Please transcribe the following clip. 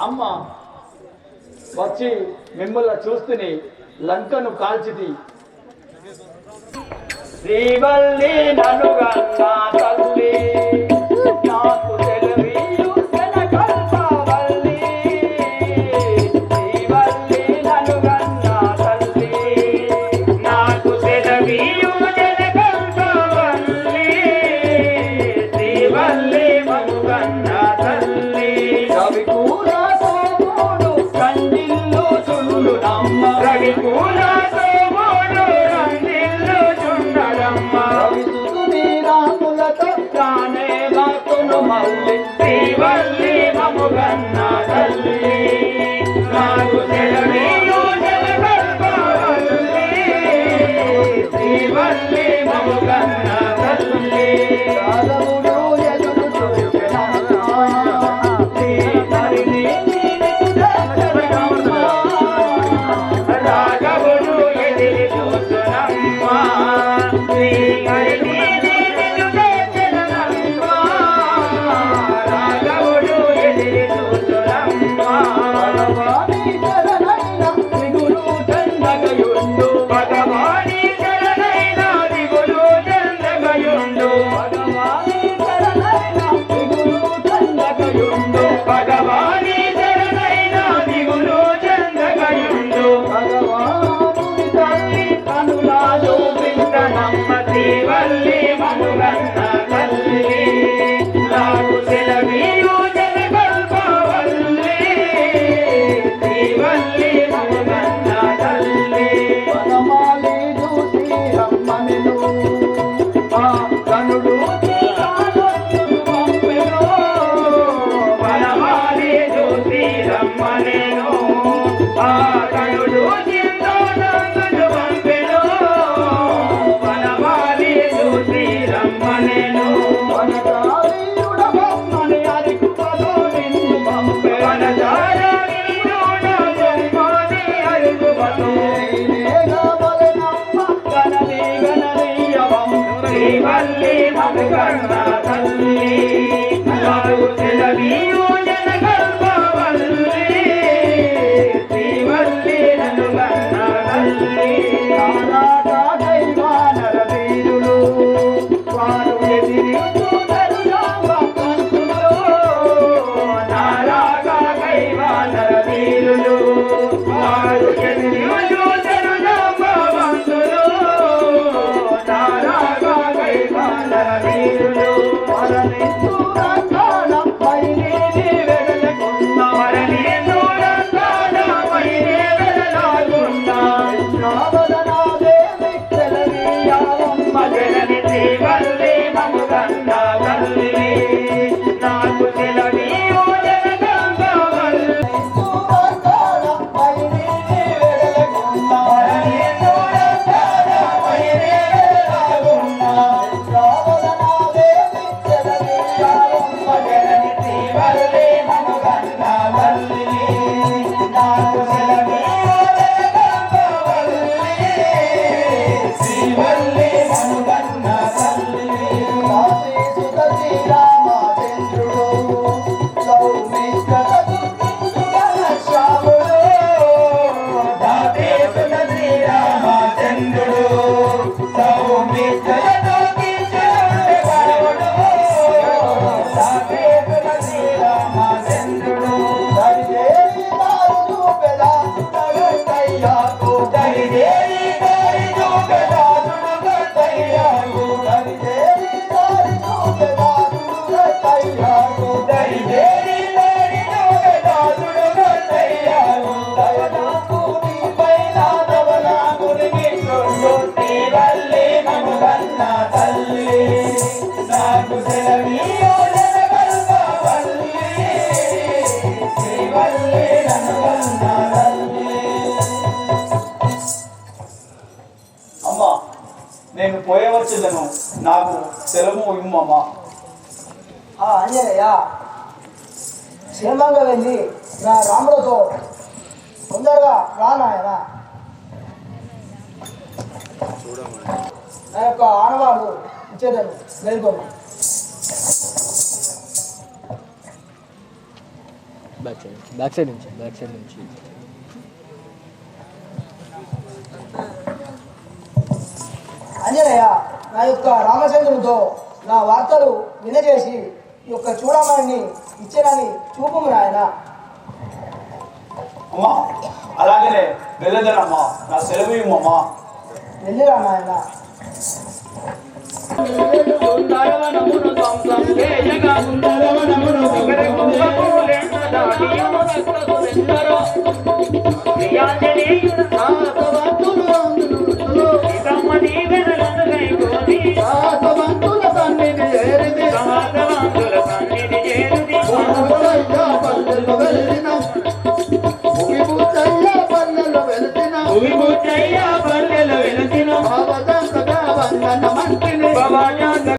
అమ్మ వచ్చి మిమ్మల్ని చూస్తుని లంకను కాల్చిది. శ్రీవల్లి నలుగన్నా वन्दे मम पाने Hey. పోయవచ్చుదను నాకు సెలవు ఇమ్మమ్మా ఆ ఆంజనేయ క్షేమంగా వెళ్ళి నా రాముడితో తొందరగా రా నాయన. నా యొక్క ఆనవాళ్ళు ఇచ్చేదను. వెళ్ళిపోమా బ్యాక్ సైడ్ బ్యాక్ సైడ్ నుంచి బ్యాక్ సైడ్ నుంచి. ఆంజనేయ నా యొక్క రామచంద్రుడితో నా వార్తలు వినజేసి ఈ యొక్క చూడమని ఇచ్చేనని చూపుము నాయన. అమ్మా అలాగనే వెళ్ళదనమ్మా నా సెలవు ఇమ్మమ్మా వెళ్ళిరా నాయన. చేయగా